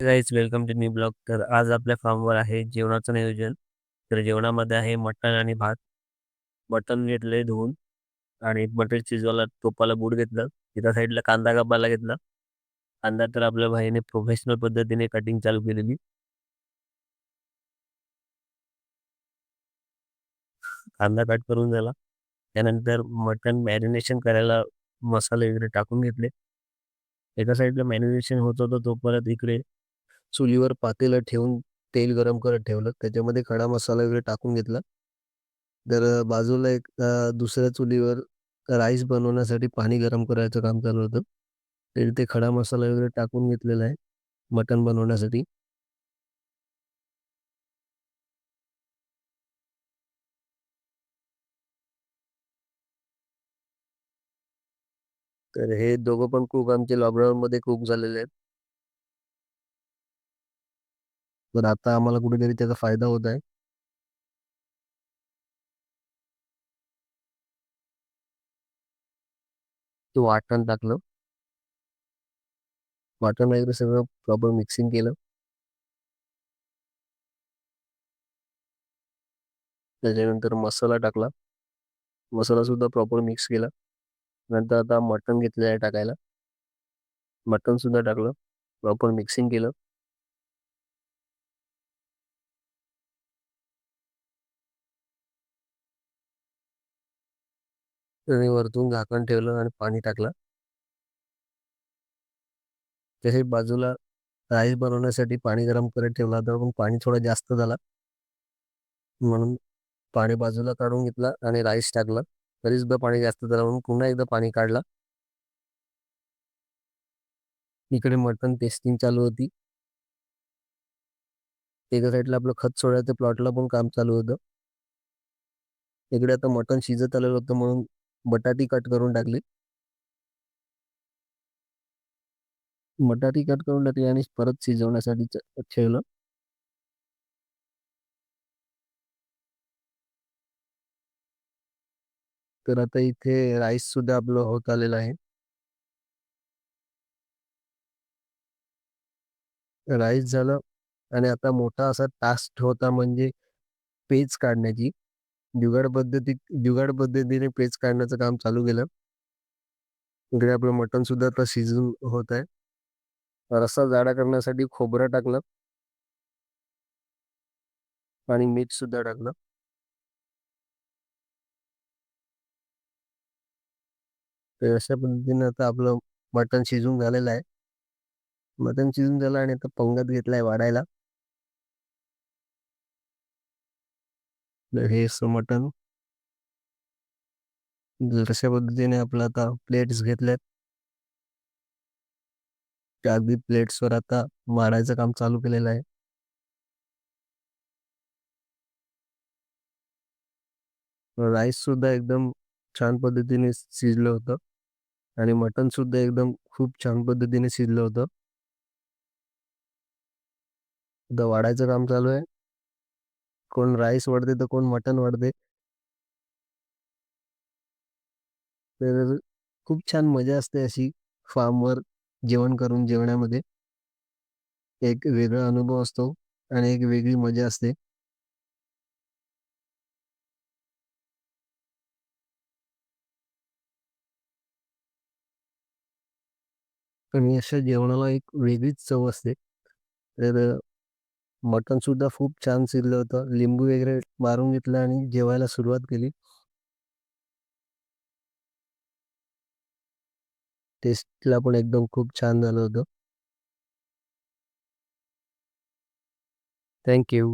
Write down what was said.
Guys welcome to new blog तर आज आपल्या फार्मवर आहे जेवणाचं नियोजन. तर जेवणामध्ये आहे मटण आणि भात. मटण घेतलंय धुवून. आणि मटण शिजवायला तोपाला बूट घेतलं. तिथं साईडला कांदा कापायला घेतला. कांदा तर आपल्या भाईने प्रोफेशनल पद्धतीने कटिंग चालू केलेली. कांदा कट करून झाला. त्यानंतर मटण मॅरिनेशन करायला मसाले वगैरे टाकून घेतले. एका साईडला मॅरिनेशन होत होतं तो परत इकडे चुलीवर पातेलं ठेवून तेल गरम करत ठेवलं. त्याच्यामध्ये खडा मसाला वगैरे टाकून घेतला. तर बाजूला एक दुसऱ्या चुलीवर राईस बनवण्यासाठी पाणी गरम करायचं काम चालू होतं. तर ते खडा मसाला वगैरे टाकून घेतलेला आहे. मटण बनवण्यासाठी. तर हे दोघं पण कुक आमचे लॉकडाऊन मध्ये कुक झालेले आहेत. तर आता आम्हाला कुठेतरी त्याचा फायदा होत आहे. तो वाटण टाकलं. वाटण वगैरे सगळं प्रॉपर मिक्सिंग केलं. त्याच्यानंतर मसाला टाकला. मसाला सुद्धा प्रॉपर मिक्स केला. नंतर आता मटण घेतलेलं आहे टाकायला. मटण सुद्धा टाकलं. प्रॉपर मिक्सिंग केलं. आणि वरतून झाकण ठेवलं आणि पाणी टाकलं. तसेच बाजूला राईस बनवण्यासाठी पाणी गरम करत ठेवला तर पण पाणी थोडा जास्त झाला. म्हणून पाणी बाजूला काढून घेतला आणि राईस टाकला. तरी सुद्धा पाणी जास्त झालं म्हणून पुन्हा एकदा पाणी काढला. इकडे मटन टेस्टिंग चालू होती. एका साईडला आपलं खत सोडायचं प्लॉटला पण काम चालू होतं. इकडे आता मटन शिजत आलेलं होतं म्हणून बटाटी कट करून टाकली. बटाटी कट करून टाकली आणि परत शिजवण्यासाठी ठेवलं. तर आता इथे राईस सुद्धा आपलं होत आलेलं आहे. राईस झालं आणि आता मोठा असा टास्क होता म्हणजे पेज काढण्याची. जुगाड पद्धती जुगाड पद्धतीने पेज काढण्याचं काम चालू केलं. इकडे आपलं मटण सुद्धा आता शिजून होत आहे. रस्सा जाडा करण्यासाठी खोबरं टाकलं. आणि मीठ सुद्धा टाकलं. तर अशा पद्धतीने आता आपलं मटण शिजून झालेलं आहे. मटण शिजून झालं आणि आता पंगत घेतलाय वाढायला. हे मटण अशा पद्धतीने आपलं आता प्लेट्स घेतल्यात. त्या अगदी प्लेट्सवर आता मारायचं काम चालू केलेलं आहे. राईस सुद्धा एकदम छान पद्धतीने शिजलं होतं. आणि मटन सुद्धा एकदम खूप छान पद्धतीने शिजलं होतं. आता वाढायचं काम चालू आहे. कोण राईस वाढते तर कोण मटन वाढते तर खूप छान मजा असते अशी फार्मवर जेवण करून जेवण्यामध्ये. एक वेगळा अनुभव असतो आणि एक वेगळी मजा असते. आणि अशा जेवणाला एक वेगळीच चव असते. तर मटण सुद्धा खूप छान शिजलं होतं. लिंबू वगैरे मारून घेतलं आणि जेवायला सुरुवात केली. टेस्टला पण एकदम खूप छान झालं होतं. थँक्यू